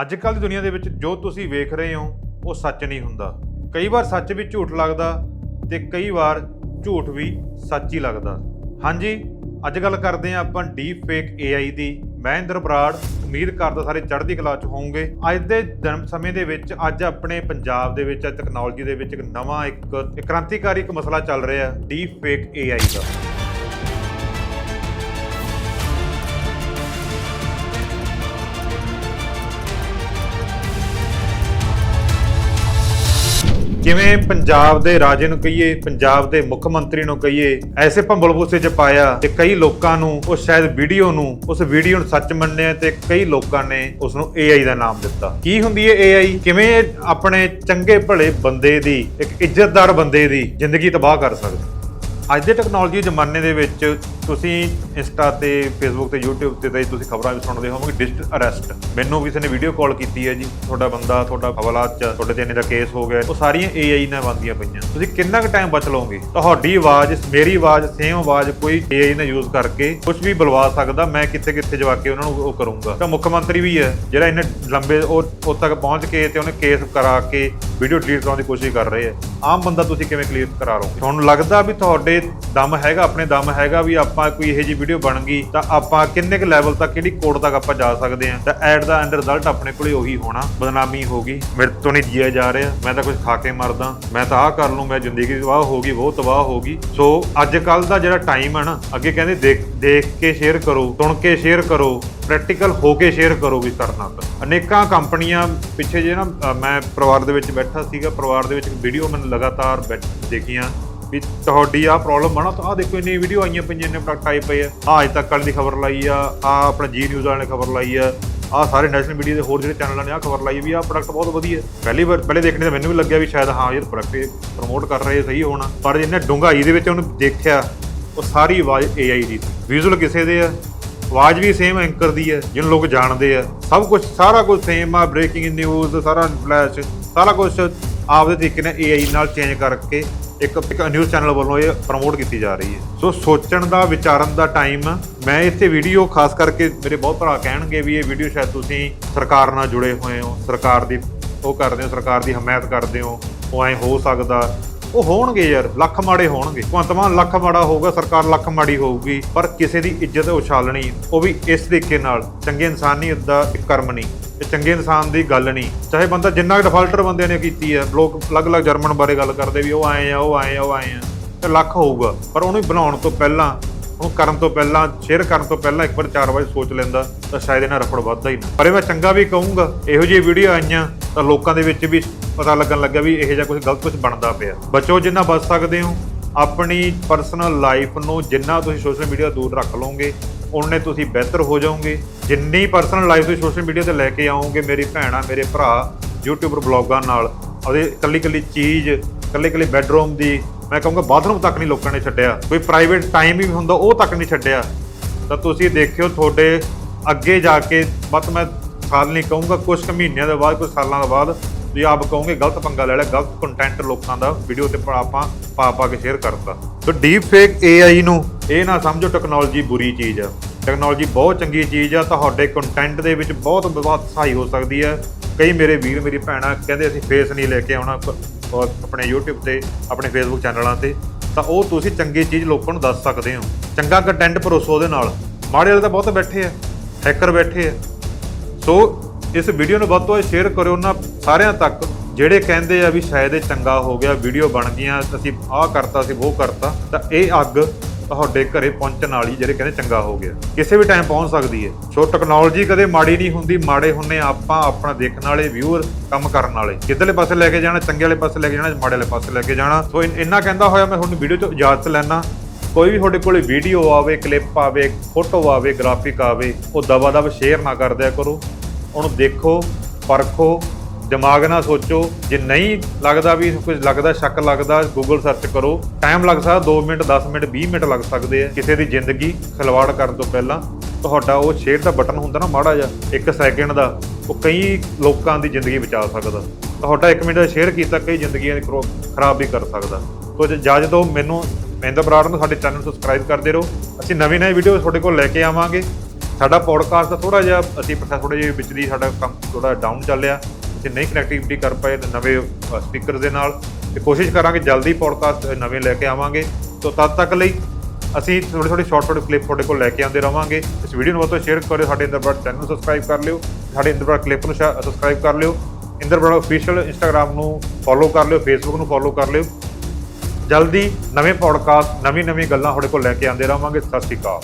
ਅੱਜ ਕੱਲ੍ਹ ਦੀ ਦੁਨੀਆ ਦੇ ਵਿੱਚ ਜੋ ਤੁਸੀਂ ਵੇਖ ਰਹੇ ਹੋ, ਉਹ ਸੱਚ ਨਹੀਂ ਹੁੰਦਾ। ਕਈ ਵਾਰ ਸੱਚ ਵੀ ਝੂਠ ਲੱਗਦਾ ਤੇ ਕਈ ਵਾਰ ਝੂਠ ਵੀ ਸੱਚ ਹੀ ਲੱਗਦਾ। ਹਾਂਜੀ, ਅੱਜ ਗੱਲ ਕਰਦੇ ਹਾਂ ਆਪਾਂ ਡੀਪ ਫੇਕ AI ਦੀ। ਮੈਂ ਇੰਦਰ ਬਰਾੜ, ਉਮੀਦ ਕਰਦਾ ਸਾਰੇ ਚੜ੍ਹਦੀ ਕਲਾ ਚ ਹੋਵੋਗੇ। ਅੱਜ ਦੇ ਜਨਮ ਸਮੇਂ ਦੇ ਵਿੱਚ ਅੱਜ ਆਪਣੇ ਪੰਜਾਬ ਦੇ ਵਿੱਚ ਟੈਕਨੋਲੋਜੀ ਦੇ ਵਿੱਚ ਇੱਕ ਨਵਾਂ, ਇੱਕ ਇੱਕ ਕ੍ਰਾਂਤੀਕਾਰੀ ਇੱਕ ਮਸਲਾ ਚੱਲ ਰਿਹਾ ਡੀਪ ਫੇਕ AI ਦਾ। ਕਿਵੇਂ ਪੰਜਾਬ ਦੇ ਰਾਜੇ ਨੂੰ ਕਹੀਏ, ਪੰਜਾਬ ਦੇ ਮੁੱਖ ਮੰਤਰੀ ਨੂੰ ਕਹੀਏ, ਐਸੇ ਭੰਬਲਪੂਸੇ ਚ ਪਾਇਆ ਤੇ ਕਈ ਲੋਕਾਂ ਨੂੰ, ਉਹ ਸ਼ਾਇਦ ਵੀਡੀਓ ਨੂੰ, ਉਸ ਵੀਡੀਓ ਨੂੰ ਸੱਚ ਮੰਨਿਆ ਤੇ ਕਈ ਲੋਕਾਂ ਨੇ ਉਸ ਨੂੰ AI ਦਾ ਨਾਮ ਦਿੱਤਾ। ਕੀ ਹੁੰਦੀ ਹੈ AI ਕਿਵੇਂ ਆਪਣੇ ਚੰਗੇ ਭਲੇ ਬੰਦੇ ਦੀ, ਇੱਕ ਇੱਜ਼ਤਦਾਰ ਬੰਦੇ ਦੀ ਜ਼ਿੰਦਗੀ ਤਬਾਹ ਕਰ ਸਕਦਾ? ਅੱਜ ਦੇ ਟੈਕਨੋਲੋਜੀ ਜ਼ਮਾਨੇ ਦੇ ਵਿੱਚ ਤੁਸੀਂ ਇੰਸਟਾ ਤੇ ਫੇਸਬੁੱਕ ਤੇ YouTube ਤੇ ਤਾਂ ਤੁਸੀਂ ਖਬਰਾਂ ਵੀ ਸੁਣਦੇ ਹੋਵੋਗੇ ਡਿਜੀਟਲ ਅਰੈਸਟ ਮੈਨੂੰ ਕਿਸੇ ਨੇ ਵੀਡੀਓ ਕਾਲ ਕੀਤੀ ਹੈ ਜੀ, ਤੁਹਾਡਾ ਬੰਦਾ, ਤੁਹਾਡਾ ਹਵਾਲਾਤ ਚ, ਤੁਹਾਡੇ ਤੇ ਇੰਨੇ ਦਾ ਕੇਸ ਹੋ ਗਿਆ, ਉਹ ਸਾਰੀਆਂ AI ਨਾਲ ਬੰਦੀਆਂ ਪਈਆਂ। ਤੁਸੀਂ ਕਿੰਨਾ ਕੁ ਟਾਈਮ ਬਚ ਲਓਗੇ? ਤੁਹਾਡੀ ਆਵਾਜ਼, ਮੇਰੀ ਆਵਾਜ਼ ਸੇਮ ਆਵਾਜ਼ ਕੋਈ AI ਨਾਲ ਯੂਜ਼ ਕਰਕੇ ਕੁਝ ਵੀ ਬੁਲਵਾ ਸਕਦਾ, ਮੈਂ ਕਿੱਥੇ ਕਿੱਥੇ ਜਵਾ ਕੇ ਉਹਨਾਂ ਨੂੰ ਉਹ ਕਰੂੰਗਾ। ਤਾਂ ਮੁੱਖ ਮੰਤਰੀ ਵੀ ਹੈ, ਜਿਹੜਾ ਇੰਨੇ ਲੰਬੇ ਉਹ ਉੱਥੇ ਤੱਕ ਪਹੁੰਚ ਕੇ ਤੇ ਉਹਨੇ ਕੇਸ ਕਰਾ ਕੇ ਵੀਡੀਓ ਡਿਲੀਟ ਕਰਾਉਣ ਦੀ ਕੋਸ਼ਿਸ਼ ਕਰ ਰਹੇ ਹੈ। ਆਮ ਬੰਦਾ ਤੁਸੀਂ ਕਿਵੇਂ ਕਲੀਅਰ ਕਰਾ ਲਓਗੇ? ਤੁਹਾਨੂੰ ਲੱਗਦਾ ਵੀ ਤੁਹਾਡੇ ਦਮ ਹੈਗਾ, ਆਪਣੇ ਦਮ ਹੈਗਾ ਵੀ ਆਪ ਆਪਾਂ ਕੋਈ ਇਹੋ ਜਿਹੀ ਵੀਡੀਓ ਬਣ ਗਈ, ਤਾਂ ਆਪਾਂ ਕਿੰਨੇ ਕੁ ਲੈਵਲ ਤੱਕ ਕਿਹੜੀ ਕੋਡ ਤੱਕ ਆਪਾਂ ਜਾ ਸਕਦੇ ਹਾਂ? ਤਾਂ ਐਟ ਦਾ ਐਂਡ ਰਿਜ਼ਲਟ ਆਪਣੇ ਕੋਲੇ ਉਹੀ ਹੋਣਾ, ਬਦਨਾਮੀ ਹੋਗੀ ਮੇਰੇ ਤੋਂ ਨਹੀਂ ਜੀਆ ਜਾ ਰਿਹਾ, ਮੈਂ ਤਾਂ ਕੁਝ ਖਾ ਕੇ ਮਰਦਾ, ਮੈਂ ਤਾਂ ਆਹ ਕਰ ਲੂੰ ਮੈਂ ਜ਼ਿੰਦਗੀ ਤਬਾਹ ਹੋ ਗਈ, ਬਹੁਤ ਤਬਾਹ ਹੋ ਗਈ। ਸੋ ਅੱਜ ਕੱਲ ਦਾ ਜਿਹੜਾ ਟਾਈਮ ਹੈ ਨਾ, ਅੱਗੇ ਕਹਿੰਦੇ ਦੇਖ ਦੇਖ ਕੇ ਸ਼ੇਅਰ ਕਰੋ, ਸੁਣ ਕੇ ਸ਼ੇਅਰ ਕਰੋ ਪ੍ਰੈਕਟੀਕਲ ਹੋ ਕੇ ਸ਼ੇਅਰ ਕਰੋ ਵੀ ਕਰਨਾ ਤਾਂ ਅਨੇਕਾਂ ਕੰਪਨੀਆਂ ਪਿੱਛੇ ਜੇ ਨਾ ਮੈਂ ਪਰਿਵਾਰ ਦੇ ਵਿੱਚ ਬੈਠਾ ਸੀਗਾ, ਪਰਿਵਾਰ ਦੇ ਵਿੱਚ ਵੀਡੀਓ ਮੈਨੂੰ ਲਗਾਤਾਰ ਬੈਠ ਦੇਖੀਆਂ। ਵੀ ਤੁਹਾਡੀ ਆ ਪ੍ਰੋਬਲਮ ਬਣਾ ਤਾਂ ਆ ਦੇਖੋ ਇੰਨੀ ਵੀਡੀਓ ਆਈਆਂ ਪਈਆਂ, ਇੰਨੇ ਪ੍ਰੋਡਕਟ ਆਏ ਪਏ ਆ। ਆ ਅੱਜ ਤੱਕ ਵਾਲੇ ਦੀ ਖਬਰ ਲਾਈ ਆ ਆ ਆਪਣਾ ਜੀ ਨਿਊਜ਼ ਵਾਲੇ ਨੇ ਖਬਰ ਲਾਈ ਆ ਆ ਸਾਰੇ ਨੈਸ਼ਨਲ ਮੀਡੀਆ ਦੇ ਹੋਰ ਜਿਹੜੇ ਚੈਨਲਾਂ ਨੇ ਆ ਖਬਰ ਲਾਈ ਵੀ ਆ ਪ੍ਰੋਡਕਟ ਬਹੁਤ ਵਧੀਆ। ਪਹਿਲੀ ਵਾਰ, ਪਹਿਲੇ ਦੇਖਣੇ ਤਾਂ ਮੈਨੂੰ ਵੀ ਲੱਗਿਆ ਵੀ ਸ਼ਾਇਦ ਹਾਂ, ਇਹ ਪ੍ਰੋਡਕਟ ਪ੍ਰਮੋਟ ਕਰ ਰਹੇ ਸਹੀ ਹੋਣਾ। ਪਰ ਜਿਹਨੇ ਡੂੰਘਾਈ ਦੇ ਵਿੱਚ ਉਹਨੂੰ ਦੇਖਿਆ, ਉਹ ਸਾਰੀ ਆਵਾਜ਼ AI ਦੀ। ਵਿਜ਼ੂਅਲ ਕਿਸੇ ਦੇ ਆ, ਆਵਾਜ਼ ਵੀ ਸੇਮ ਐਂਕਰ ਦੀ ਹੈ ਜਿਹਨੂੰ ਲੋਕ ਜਾਣਦੇ ਆ। ਸਭ ਕੁਝ ਸਾਰਾ ਕੁਝ ਸੇਮ ਆ ਬ੍ਰੇਕਿੰਗ ਨਿਊਜ਼ ਸਾਰਾ ਫਲੈਸ਼ ਸਾਰਾ ਕੁਝ ਆਪਦੇ ਤਰੀਕੇ ਨਾਲ AI ਨਾਲ ਚੇਂਜ ਕਰਕੇ ਇੱਕ ਇੱਕ ਨਿਊਜ਼ ਚੈਨਲ ਵੱਲੋਂ ਇਹ ਪ੍ਰਮੋਟ ਕੀਤੀ ਜਾ ਰਹੀ ਹੈ। ਸੋ ਸੋਚਣ ਦਾ, ਵਿਚਾਰਨ ਦਾ ਟਾਈਮ ਮੈਂ ਇੱਥੇ ਵੀਡੀਓ ਖਾਸ ਕਰਕੇ ਮੇਰੇ ਬਹੁਤ ਭਰਾ ਕਹਿਣਗੇ ਵੀ ਇਹ ਵੀਡੀਓ ਸ਼ਾਇਦ ਤੁਸੀਂ ਸਰਕਾਰ ਨਾਲ ਜੁੜੇ ਹੋਏ ਹੋ, ਸਰਕਾਰ ਦੀ ਉਹ ਕਰਦੇ ਹੋ, ਸਰਕਾਰ ਦੀ ਹਮਾਇਤ ਕਰਦੇ ਹੋ, ਉਹ ਐ ਹੋ ਸਕਦਾ। ਉਹ ਹੋਣਗੇ ਯਾਰ, ਲੱਖ ਮਾੜੇ ਹੋਣਗੇ। ਭਗਵੰਤ ਮਾਨ ਲੱਖ ਮਾੜਾ ਹੋਊਗਾ, ਸਰਕਾਰ ਲੱਖ ਮਾੜੀ ਹੋਊਗੀ, ਪਰ ਕਿਸੇ ਦੀ ਇੱਜ਼ਤ ਉਛਾਲਣੀ, ਉਹ ਵੀ ਇਸ ਤਰੀਕੇ ਨਾਲ। ਚੰਗੇ ਇਨਸਾਨੀਅਤ ਦਾ ਇੱਕ ਕਰਮ ਨਹੀਂ। ਇਹ ਚੰਗੇ ਇਨਸਾਨ ਦੀ ਗੱਲ ਨਹੀਂ। ਚਾਹੇ ਬੰਦਾ ਜਿੰਨਾ ਡਿਫਾਲਟਰ ਬੰਦਿਆਂ ਨੇ ਕੀਤੀ ਹੈ, ਲੋਕ ਅਲੱਗ-ਅਲੱਗ ਜਰਮਨ ਬਾਰੇ ਗੱਲ ਕਰਦੇ ਵੀ ਉਹ ਆਏ ਆ, ਉਹ ਆਏ ਆ, ਉਹ ਆਏ ਆ, ਤੇ ਲੱਖ ਹੋਊਗਾ। ਪਰ ਉਹਨੂੰ ਬਣਾਉਣ ਤੋਂ ਪਹਿਲਾਂ, ਉਹਨੂੰ ਕਰਨ ਤੋਂ ਪਹਿਲਾਂ ਸ਼ੇਅਰ ਕਰਨ ਤੋਂ ਪਹਿਲਾਂ ਇੱਕ ਵਾਰ ਚਾਰ ਵਾਰ ਸੋਚ ਲੈਂਦਾ, ਤਾਂ ਸ਼ਾਇਦ ਇਹਨਾਂ ਰਫੜ ਵੱਧਦਾ ਹੀ ਨਾ। ਪਰ ਇਹ ਮੈਂ ਚੰਗਾ ਵੀ ਕਹੂੰਗਾ, ਇਹੋ ਜਿਹੀ ਵੀਡੀਓ ਆਈਆਂ, ਤਾਂ ਲੋਕਾਂ ਦੇ ਵਿੱਚ ਵੀ ਪਤਾ ਲੱਗਣ ਲੱਗਾ ਵੀ ਇਹੋ ਜਿਹਾ ਕੁਝ ਗਲਤ ਕੁਝ ਬਣਦਾ ਪਿਆ। ਬਚੋ ਜਿੰਨਾ ਬਚ ਸਕਦੇ ਹੋ, ਆਪਣੀ ਪਰਸਨਲ ਲਾਈਫ ਨੂੰ ਜਿੰਨਾ ਤੁਸੀਂ ਸੋਸ਼ਲ ਮੀਡੀਆ ਦੂਰ ਰੱਖ ਲਓਗੇ ਉਨੇ ਤੁਸੀਂ ਬਿਹਤਰ ਹੋ ਜਾਓਗੇ। ਜਿੰਨੀ ਪਰਸਨਲ ਲਾਈਫ ਤੁਸੀਂ ਸੋਸ਼ਲ ਮੀਡੀਆ ਤੇ ਲੈ ਕੇ ਆਓਗੇ, ਮੇਰੀ ਭੈਣਾਂ ਮੇਰੇ ਭਰਾ ਯੂਟਿਊਬਰ ਬਲੌਗਾਂ ਨਾਲ, ਉਹਦੇ ਇਕੱਲੀ ਇਕੱਲੀ ਚੀਜ਼ ਇਕੱਲੀ ਇਕੱਲੀ ਬੈੱਡਰੂਮ ਦੀ, ਮੈਂ ਕਹੂੰਗਾ ਬਾਥਰੂਮ ਤੱਕ ਨਹੀਂ ਲੋਕਾਂ ਨੇ ਛੱਡਿਆ। ਕੋਈ ਪ੍ਰਾਈਵੇਟ ਟਾਈਮ ਵੀ ਹੁੰਦਾ, ਉਹ ਤੱਕ ਨਹੀਂ ਛੱਡਿਆ। ਤਾਂ ਤੁਸੀਂ ਦੇਖਿਓ ਤੁਹਾਡੇ ਅੱਗੇ ਜਾ ਕੇ, ਬਸ ਮੈਂ ਸਾਲ ਨਹੀਂ ਕਹੂੰਗਾ ਕੁਝ ਕੁ ਮਹੀਨਿਆਂ ਦੇ ਬਾਅਦ ਕੁਝ ਸਾਲਾਂ ਦੇ ਬਾਅਦ, ਤੁਸੀਂ ਆਪ ਕਹੋਗੇ ਗਲਤ ਪੰਗਾ ਲੈ ਲਿਆ, ਗਲਤ ਕੰਟੈਂਟ ਲੋਕਾਂ ਦਾ ਵੀਡੀਓ ਤੇ ਆਪਾਂ ਪਾ ਪਾ ਕੇ ਸ਼ੇਅਰ ਕਰਤਾ। ਸੋ ਡੀਪ ਫੇਕ AI ਨੂੰ ਇਹ ਨਾ ਸਮਝੋ ਟੈਕਨੋਲੋਜੀ ਬੁਰੀ ਚੀਜ਼ ਆ। ਟੈਕਨੋਲੋਜੀ ਬਹੁਤ ਚੰਗੀ ਚੀਜ਼ ਆ, ਤੁਹਾਡੇ ਕੰਟੈਂਟ ਦੇ ਵਿੱਚ ਬਹੁਤ ਬਹੁਤ ਸਹਾਈ ਹੋ ਸਕਦੀ ਹੈ ਕਈ ਮੇਰੇ ਵੀਰ, ਮੇਰੀ ਭੈਣਾਂ ਕਹਿੰਦੇ ਅਸੀਂ ਫੇਸ ਨਹੀਂ ਲੈ ਕੇ ਆਉਣਾ ਆਪਣੇ YouTube ਤੇ, ਆਪਣੇ Facebook ਚੈਨਲਾਂ ਤੇ। ਤਾਂ ਉਹ ਤੁਸੀਂ ਚੰਗੀ ਚੀਜ਼ ਲੋਕਾਂ ਨੂੰ ਦੱਸ ਸਕਦੇ ਹੋ। ਚੰਗਾ ਕੰਟੈਂਟ ਪਰੋਸੋ ਉਹਦੇ ਨਾਲ। ਮਾੜੇ ਵਾਲੇ ਤਾਂ ਬਹੁਤ ਬੈਠੇ ਆ ਹੈਕਰ ਬੈਠੇ ਆ। ਸੋ ਇਸ ਵੀਡੀਓ ਨੂੰ ਵੱਧ ਤੋਂ ਵੱਧ ਸ਼ੇਅਰ ਕਰਿਓ ਨਾ ਸਾਰਿਆਂ ਤੱਕ, ਜਿਹੜੇ ਕਹਿੰਦੇ ਆ ਵੀ ਸ਼ਾਇਦ ਇਹ ਚੰਗਾ ਹੋ ਗਿਆ ਵੀਡੀਓ ਬਣ ਗਈਆਂ, ਅਸੀਂ ਆਹ ਕਰਤਾ ਸੀ ਉਹ ਕਰਤਾ, ਤਾਂ ਇਹ ਅੱਗ ਤੁਹਾਡੇ ਘਰੇ ਪਹੁੰਚਣ ਵਾਲੀ ਜਿਹੜੇ ਕਹਿੰਦੇ ਚੰਗਾ ਹੋ ਗਿਆ। ਕਿਸੇ ਵੀ ਟਾਈਮ ਪਹੁੰਚ ਸਕਦੀ ਹੈ। ਸੋ ਟੈਕਨੋਲੋਜੀ ਕਦੇ ਮਾੜੀ ਨਹੀਂ ਹੁੰਦੀ, ਮਾੜੇ ਹੁੰਨੇ ਆਪਾਂ ਆਪਣਾ ਦੇਖਣ ਵਾਲੇ ਵਿਊਅਰ ਕੰਮ ਕਰਨ ਵਾਲੇ। ਕਿੱਧਰਲੇ ਪਾਸੇ ਲੈ ਕੇ ਜਾਣਾ, ਚੰਗੇ ਵਾਲੇ ਪਾਸੇ ਲੈ ਕੇ ਜਾਣਾ, ਮਾੜੇ ਵਾਲੇ ਪਾਸੇ ਲੈ ਕੇ ਜਾਣਾ। ਸੋ ਇੰਨਾ ਕਹਿੰਦਾ ਹੋਇਆ ਮੈਂ ਤੁਹਾਨੂੰ ਵੀਡੀਓ 'ਚ ਇਜਾਜ਼ਤ ਲੈਣਾ ਕੋਈ ਵੀ ਤੁਹਾਡੇ ਕੋਲੇ ਵੀਡੀਓ ਆਵੇ ਕਲਿੱਪ ਆਵੇ ਫੋਟੋ ਆਵੇ ਗ੍ਰਾਫਿਕ ਆਵੇ, ਉਹ ਦਵਾ ਦਵ ਸ਼ੇਅਰ ਨਾ ਕਰਦਿਆ ਕਰੋ। ਉਹਨੂੰ ਦੇਖੋ, ਪਰਖੋ ਦਿਮਾਗ ਨਾਲ ਸੋਚੋ, ਜੇ ਨਹੀਂ ਲੱਗਦਾ ਵੀ ਕੁਝ ਲੱਗਦਾ, ਸ਼ੱਕ ਲੱਗਦਾ ਗੂਗਲ ਸਰਚ ਕਰੋ ਟਾਈਮ ਲੱਗ ਸਕਦਾ 2 ਮਿੰਟ 10 ਮਿੰਟ 20 ਮਿੰਟ ਲੱਗ ਸਕਦੇ ਆ। ਕਿਸੇ ਦੀ ਜ਼ਿੰਦਗੀ ਖਿਲਵਾੜ ਕਰਨ ਤੋਂ ਪਹਿਲਾਂ ਤੁਹਾਡਾ ਉਹ ਸ਼ੇਅਰ ਦਾ ਬਟਨ ਹੁੰਦਾ ਨਾ ਮਾੜਾ ਜਿਹਾ 1 ਸੈਕਿੰਡ ਦਾ, ਉਹ ਕਈ ਲੋਕਾਂ ਦੀ ਜ਼ਿੰਦਗੀ ਬਚਾ ਸਕਦਾ। ਤੁਹਾਡਾ 1 ਮਿੰਟ ਦਾ ਸ਼ੇਅਰ ਕੀਤਾ, ਕਈ ਜ਼ਿੰਦਗੀਆਂ ਖਰਾਬ ਵੀ ਕਰ ਸਕਦਾ। ਸੋ ਜੇ ਇਜਾਜ਼ਤ ਦਿਓ ਮੈਨੂੰ ਮਹਿੰਦਰ ਬਰਾੜ ਨੂੰ ਸਾਡੇ ਚੈਨਲ ਨੂੰ ਸਬਸਕ੍ਰਾਈਬ ਕਰਦੇ ਰਹੋ। ਅਸੀਂ ਨਵੀਂ ਨਵੀਂ ਵੀਡੀਓ ਤੁਹਾਡੇ ਕੋਲ ਲੈ ਕੇ ਆਵਾਂਗੇ। ਸਾਡਾ ਪੋਡਕਾਸਟ ਦਾ ਥੋੜਾ ਜਿਹਾ, ਅਸੀਂ ਪ੍ਰੋਸੈਸ ਥੋੜਾ ਜਿਹਾ ਵਿੱਚ ਦੀ ਸਾਡਾ ਕੰਮ ਥੋੜਾ ਡਾਊਨ ਚੱਲਿਆ ਜੇ ਨਹੀਂ ਕਨੈਕਟੀਵਿਟੀ ਕਰ ਪਾਏ ਤਾਂ ਨਵੇਂ ਸਪੀਕਰ ਦੇ ਨਾਲ। ਤੇ ਕੋਸ਼ਿਸ਼ ਕਰਾਂਗੇ ਜਲਦੀ ਪੋਡਕਾਸਟ ਨਵੇਂ ਲੈ ਕੇ ਆਵਾਂਗੇ। ਸੋ ਤਦ ਤੱਕ ਲਈ ਅਸੀਂ ਥੋੜੇ ਥੋੜੇ ਸ਼ਾਰਟ ਸ਼ਾਰਟ ਕਲਿੱਪ ਤੁਹਾਡੇ ਕੋਲ ਲੈ ਕੇ ਆਉਂਦੇ ਰਵਾਂਗੇ। ਇਸ ਵੀਡੀਓ ਨੂੰ ਵੱਧ ਤੋਂ ਸ਼ੇਅਰ ਕਰਿਓ, ਸਾਡੇ ਇੰਦਰਬਰਡ ਚੈਨਲ ਨੂੰ ਸਬਸਕ੍ਰਾਈਬ ਕਰ ਲਿਓ। ਸਾਡੇ ਇੰਦਰਬਰਡ ਕਲਿੱਪ ਨੂੰ ਸਬਸਕ੍ਰਾਈਬ ਕਰ ਲਿਓ। ਇੰਦਰਬਰਡ ਅਫੀਸ਼ੀਅਲ ਇੰਸਟਾਗ੍ਰam ਨੂੰ ਫੋਲੋ ਕਰ ਲਿਓ ਫੇਸਬੁੱਕ ਨੂੰ ਫੋਲੋ ਕਰ ਲਿਓ। ਜਲਦੀ ਨਵੇਂ ਪੋਡਕਾਸਟ ਨਵੀਂ ਨਵੀਂ ਗੱਲਾਂ ਤੁਹਾਡੇ ਕੋਲ ਲੈ ਕੇ ਆਉਂਦੇ ਰਵਾਂਗੇ। ਸਤਿ ਸ਼੍ਰੀ ਅਕਾਲ।